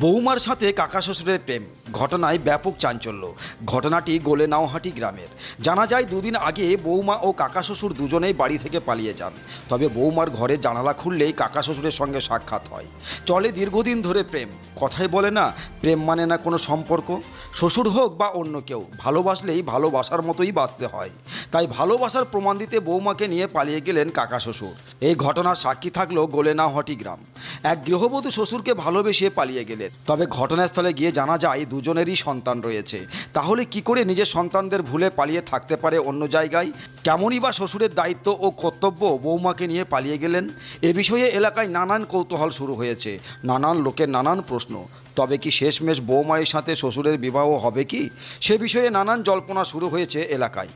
বৌমার সাথে কাকা শ্বশুরের প্রেম। ঘটনায় ব্যাপক চাঞ্চল্য। ঘটনাটি গোলে নাওহাটি গ্রামের। জানা যায়, দুদিন আগে বৌমা ও কাকা শ্বশুর দুজনেই বাড়ি থেকে পালিয়ে যান। তবে বৌমার ঘরে জানালা খুললেই কাকা শ্বশুরের সঙ্গে সাক্ষাৎ হয়। চলে দীর্ঘদিন ধরে প্রেম। কথাই বলে না, প্রেম মানে না কোনো সম্পর্ক। শ্বশুর হোক বা অন্য কেউ, ভালোবাসলেই ভালোবাসার মতোই বাঁচতে হয়। তাই ভালোবাসার প্রমাণ দিতে বৌমাকে নিয়ে পালিয়ে গেলেন কাকা শ্বশুর। এই ঘটনার সাক্ষী থাকল গোলেনাহটি গ্রাম। এক গৃহবধূ শ্বশুরকে ভালোবেসে পালিয়ে গেলেন। তবে ঘটনাস্থলে গিয়ে জানা যায় দুজনেরই সন্তান রয়েছে। তাহলে কি করে নিজের সন্তানদের ভুলে পালিয়ে থাকতে পারে অন্য জায়গায়? কেমনই বা শ্বশুরের দায়িত্ব ও কর্তব্য বৌমাকে নিয়ে পালিয়ে গেলেন? এ বিষয়ে এলাকায় নানান কৌতূহল শুরু হয়েছে। নানান লোকের নানান প্রশ্ন। তবে কি শেষমেশ বৌমায়ের সাথে শ্বশুরের বিবাহ হবে কি? সে বিষয়ে নানান জল্পনা শুরু হয়েছে এলাকায়।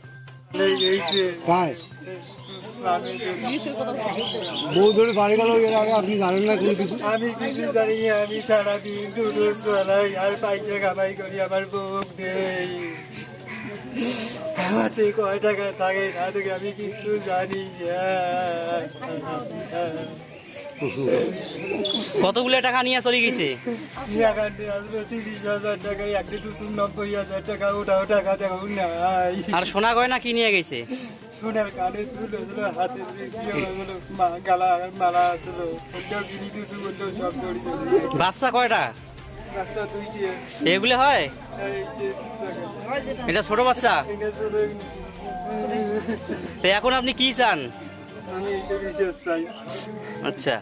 পায় বউ ধরে বাড়ি গেল এর আগে আপনি জানেন না কোনো কিছু? আমি কিছু জানি না আমি সারাদিন চলাই আর কামাই করি আমার বউক দেই। আমার তো কয় টাকা থাকে না থেকে আমি কিছু জানি কতগুলো টাকা নিয়ে চলে গেছে? আর সোনা গয়না কি নিয়ে গেছে? সোনার কানে তুলে হাতে মা গালা মালা আসলো ওটাও গিরি সব বাচ্চা কয়টা? দুইটি। এগুলো হয়? এটা ছোট বাচ্চা? তো এখন আপনি কি চান? আমি এটা বিশেষ চাই। আচ্ছা।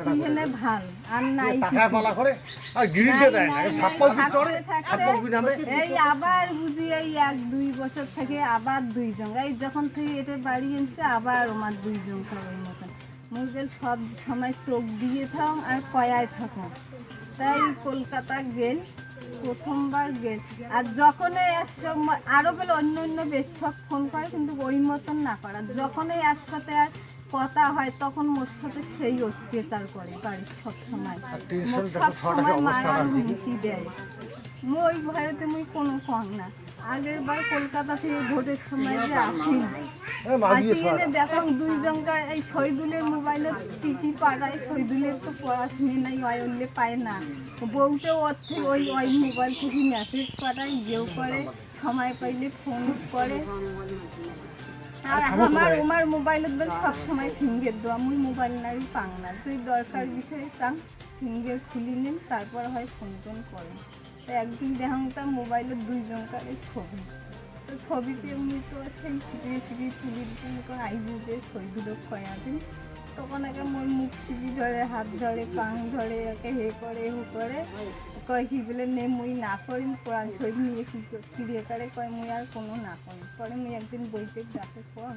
এখানে ভালো আর নাই। পালা করে আর গিরিতে দেয় না সাপ্পাল থাকতে থাকতে এই আবার বুঝি এই এক দুই বছর থেকে আবার দুইজন এই যখন থেকে এটা বাড়ি এনেছে আবার আমার দুইজন ওই মতন। মুগেল সব সময় চোখ দিয়ে থাম আর কয়ায় থাকুন তাই কলকাতা গেল প্রথমবার গেল। আর যখনই একশো আরও বলে অন্য অন্য বেশক ফোন করে কিন্তু ওই মতন না করা যখনই এর সাথে আর কথা হয় তখন মোর সাথে সেই অত্যাচার করে বাড়ির সব সময় মোক সব সময় মারার হুমকি দেয়। মুই ওই ভয়েতে মুই কোনো কম না। আগের বার কলকাতা থেকে ভোটের সময় যে আসি দেখো এই শহীদুলের মোবাইলে পাড়ায় শহীদুলের তো পড়াশুনে নাই ওই উল্লে পায় না। থেকে ওই ওই মোবাইল থেকে মেসেজ পাঠায় যেও করে সময় পাইলে ফোন করে। আর আমার আমার মোবাইলত বল সব সময় ফিঙ্গের দো আমি মোবাইল নাই পাং না তুই দরকার বিষয়ে চান ফিঙ্গের খুলি নিন তারপর হয় ফোন টোন করেন। তো একদিন তার মোবাইলের দুইজনকার এই ছবি। তো ছবিতে এমনি তো সেই তুলি দিতেন কারণ আইবুতে ছবিগুলো খয়া দিন তখন একে মোর মুখ টিপি ধরে হাত ধরে পাং ধরে একে হে করে হু করে। কয় কি বলে, নে মুই না করি কোরআন শরীফ নিয়ে কি করে? কয়, মুই আর কোনো না করি পরে মুই একদিন বইতে যাতে কম